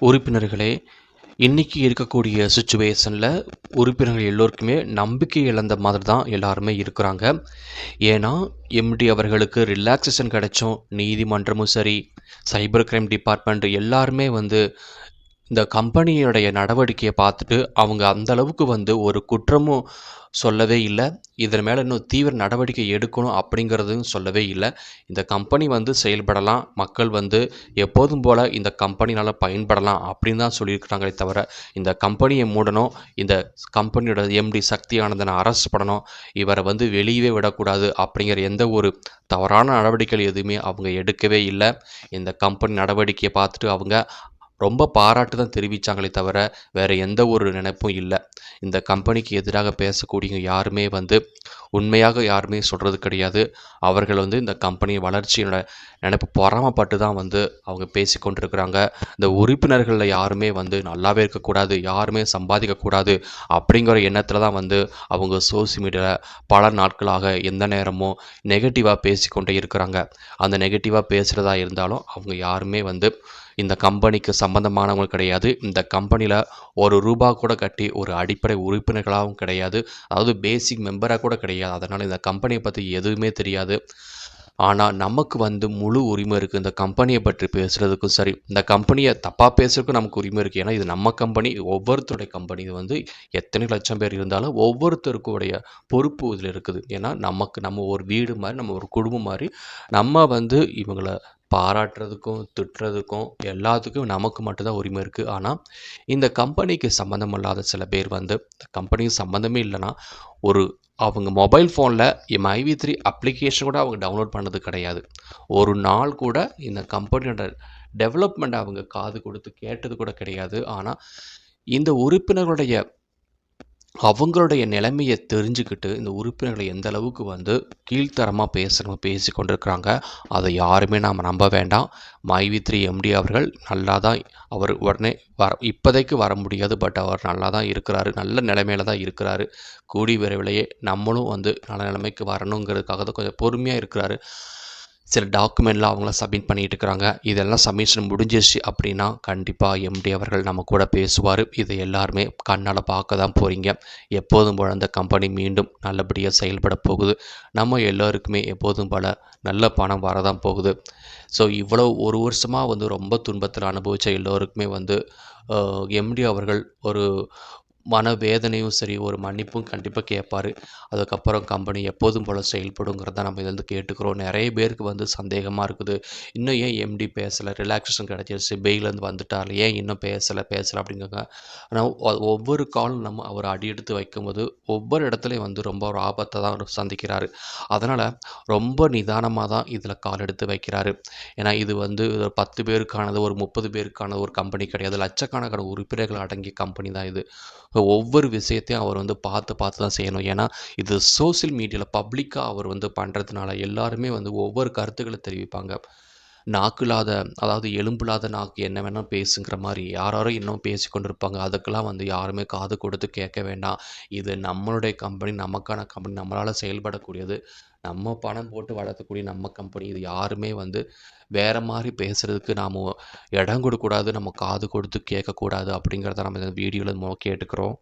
உறுப்பினர்களே இன்றைக்கி இருக்கக்கூடிய சுச்சுவேஷனில் உறுப்பினர்கள் எல்லோருக்குமே நம்பிக்கை இழந்த மாதிரி தான் எல்லாருமே இருக்கிறாங்க. ஏன்னா எம்டி அவர்களுக்கு ரிலாக்ஸேஷன் கிடைச்சும் நீதிமன்றமும் சரி சைபர் கிரைம் டிபார்ட்மெண்ட் எல்லாருமே வந்து இந்த கம்பெனியுடைய நடவடிக்கையை பார்த்துட்டு அவங்க அந்த அளவுக்கு வந்து ஒரு குற்றமும் சொல்லவே இல்லை. இதன் மேலே இன்னும் தீவிர நடவடிக்கை எடுக்கணும் அப்படிங்கிறதும் சொல்லவே இல்லை. இந்த கம்பெனி வந்து செயல்படலாம். மக்கள் வந்து எப்போதும் போல் இந்த கம்பெனினால் பயன்படலாம் அப்படின்னு தான் சொல்லியிருக்கிறாங்களே தவிர இந்த கம்பெனியை மூடணும் இந்த கம்பெனியோட எம்டி சக்தி ஆனந்தனை அரெஸ்ட் பண்ணணும் இவரை வந்து வெளியவே விடக்கூடாது அப்படிங்கிற எந்த ஒரு தவறான நடவடிக்கைகள் எதுவுமே அவங்க எடுக்கவே இல்லை. இந்த கம்பெனி நடவடிக்கையை பார்த்துட்டு அவங்க ரொம்ப பாராட்டு தான் தெரிவித்தாங்களே தவிர வேறு எந்த ஒரு நினைப்பும் இல்லை. இந்த கம்பெனிக்கு எதிராக பேசக்கூடிய யாருமே வந்து உண்மையாக யாருமே சொல்கிறது கிடையாது. அவர்கள் வந்து இந்த கம்பெனி வளர்ச்சியோட நினைப்பு பொறாமப்பட்டு தான் வந்து அவங்க பேசி கொண்டிருக்கிறாங்க. இந்த உறுப்பினர்களில் யாருமே வந்து நல்லாவே இருக்கக்கூடாது யாருமே சம்பாதிக்கக்கூடாது அப்படிங்கிற எண்ணத்தில் தான் வந்து அவங்க சோசியல் மீடியாவில் பல நாட்களாக எந்த நேரமும் நெகட்டிவாக பேசிக்கொண்டே இருக்கிறாங்க. அந்த நெகட்டிவாக பேசுகிறதா இருந்தாலும் அவங்க யாருமே வந்து இந்த கம்பெனிக்கு சம்மந்தமானவங்க கிடையாது. இந்த கம்பெனியில் ஒரு ரூபா கூட கட்டி ஒரு அடிப்படை உறுப்பினர்களாகவும் கிடையாது. அதாவது பேசிக் மெம்பராக கூட கிடையாது. அதனால் இந்த கம்பெனியை பற்றி எதுவுமே தெரியாது. ஆனால் நமக்கு வந்து முழு உரிமை இருக்குது இந்த கம்பெனியை பற்றி பேசுகிறதுக்கும் சரி இந்த கம்பெனியை தப்பாக பேசுறதுக்கும் நமக்கு உரிமை இருக்குது ஏன்னா இது நம்ம கம்பெனி. ஒவ்வொருத்தருடைய கம்பெனி இது வந்து எத்தனை லட்சம் பேர் இருந்தாலும் ஒவ்வொருத்தருக்குடைய பொறுப்பு இதில் இருக்குது. ஏன்னா நமக்கு நம்ம ஒரு வீடு மாதிரி நம்ம ஒரு குடும்பம் மாதிரி நம்ம வந்து இவங்கள பாராட்டுறதுக்கும் திட்டுறதுக்கும் எல்லாத்துக்கும் நமக்கு மட்டும்தான் உரிமை இருக்குது ஆனால் இந்த கம்பெனிக்கு சம்மந்தம் இல்லாத சில பேர் வந்து இந்த கம்பெனிக்கு சம்மந்தமே இல்லைன்னா ஒரு அவங்க மொபைல் ஃபோனில் எம் ஐவி த்ரீ அப்ளிகேஷன் கூட அவங்க டவுன்லோட் பண்ணது கிடையாது. ஒரு நாள் கூட இந்த கம்பெனியோட டெவலப்மெண்ட் அவங்க காது கொடுத்து கேட்டது கூட கிடையாது. ஆனால் இந்த உறுப்பினர்களுடைய அவங்களுடைய நிலைமையை தெரிஞ்சுக்கிட்டு இந்த உறுப்பினர்களை எந்த அளவுக்கு வந்து கீழ்த்தரமாக பேசுகிறவங்க பேசி கொண்டிருக்கிறாங்க அதை யாருமே நாம் நம்ப வேண்டாம். மைவி த்ரீ எம்டி அவர்கள் நல்லா தான் அவர் உடனே வர இப்போதைக்கு வர முடியாது பட் அவர் நல்லா தான் இருக்கிறாரு நல்ல நிலைமையில தான் இருக்கிறாரு. கூடி விரைவிலேயே நம்மளும் வந்து நல்ல நிலைமைக்கு வரணுங்கிறதுக்காக தான் கொஞ்சம் பொறுமையாக இருக்கிறாரு. சில டாக்குமெண்ட்லாம் அவங்களாம் சப்மிட் பண்ணிட்டு இருக்கிறாங்க இதெல்லாம் சப்மிஷன் முடிஞ்சிருச்சு அப்படின்னா கண்டிப்பாக எம்டி அவர்கள் நம்ம கூட பேசுவார். இதை எல்லாருமே கண்ணால் பார்க்க தான் போகிறீங்க எப்போதும் போல அந்த கம்பெனி மீண்டும் நல்லபடியாக செயல்பட போகுது. நம்ம எல்லோருக்குமே எப்போதும் போல நல்ல பணம் வரதான் போகுது. ஸோ இவ்வளோ ஒரு வருஷமாக வந்து ரொம்ப துன்பத்தில் அனுபவித்த எல்லோருக்குமே வந்து எம்டி அவர்கள் ஒரு மனவேதனையும் சரி ஒரு மன்னிப்பும் கண்டிப்பாக கேட்பார். அதுக்கப்புறம் கம்பெனி எப்போதும் போல் செயல்படுங்கிறத நம்ம இதில் கேட்டுக்கிறோம். நிறைய பேருக்கு வந்து சந்தேகமாக இருக்குது. இன்னும் ஏன் எம்டி பேசலை? ரிலாக்ஸேஷன் கிடச்சிருச்சு. பெயிலேருந்து வந்துட்டார். ஏன் இன்னும் பேசலை? பேசலை அப்படிங்கிறாங்க ஆனால் ஒவ்வொரு காலும் நம்ம அவர் அடி எடுத்து வைக்கும்போது ஒவ்வொரு இடத்துலையும் வந்து ரொம்ப ஒரு ஆபத்தை தான் சந்திக்கிறார். அதனால் ரொம்ப நிதானமாக தான் இதில் கால் எடுத்து வைக்கிறாரு. ஏன்னா இது வந்து ஒரு பத்து பேருக்கானது ஒரு முப்பது பேருக்கான ஒரு கம்பெனி கிடையாது. லட்சக்கணக்கான உறுப்பினர்கள் அடங்கிய கம்பெனி தான் இது. ஒவ்வொரு விஷயத்தையும் அவர் வந்து பார்த்து பார்த்து தான் செய்யணும். ஏன்னா இது சோஷியல் மீடியாவில் பப்ளிக்காக அவர் வந்து பண்ணுறதுனால எல்லாருமே வந்து ஒவ்வொரு கருத்துக்களை தெரிவிப்பாங்க. நாக்குலாத அதாவது எலும்புலாத நாக்கு என்ன வேணால் பேசுங்கிற மாதிரி யாராரோ இன்னும் பேசி கொண்டிருப்பாங்க. அதுக்கெல்லாம் வந்து யாருமே காது கொடுத்து கேட்க வேண்டாம். இது நம்மளுடைய கம்பெனி நமக்கான கம்பெனி நம்மளால் செயல்படக்கூடியது. நம்ம பணம் போட்டு வளர்த்தக்கூடிய நம்ம கம்பெனி இது யாருமே வந்து வேறு மாதிரி பேசுகிறதுக்கு நாம் இடம் கொடுக்கக்கூடாது நம்ம காது கொடுத்து கேட்கக்கூடாது அப்படிங்கிறத நம்ம இந்த வீடியோவில் கேட்டுக்கிறோம்.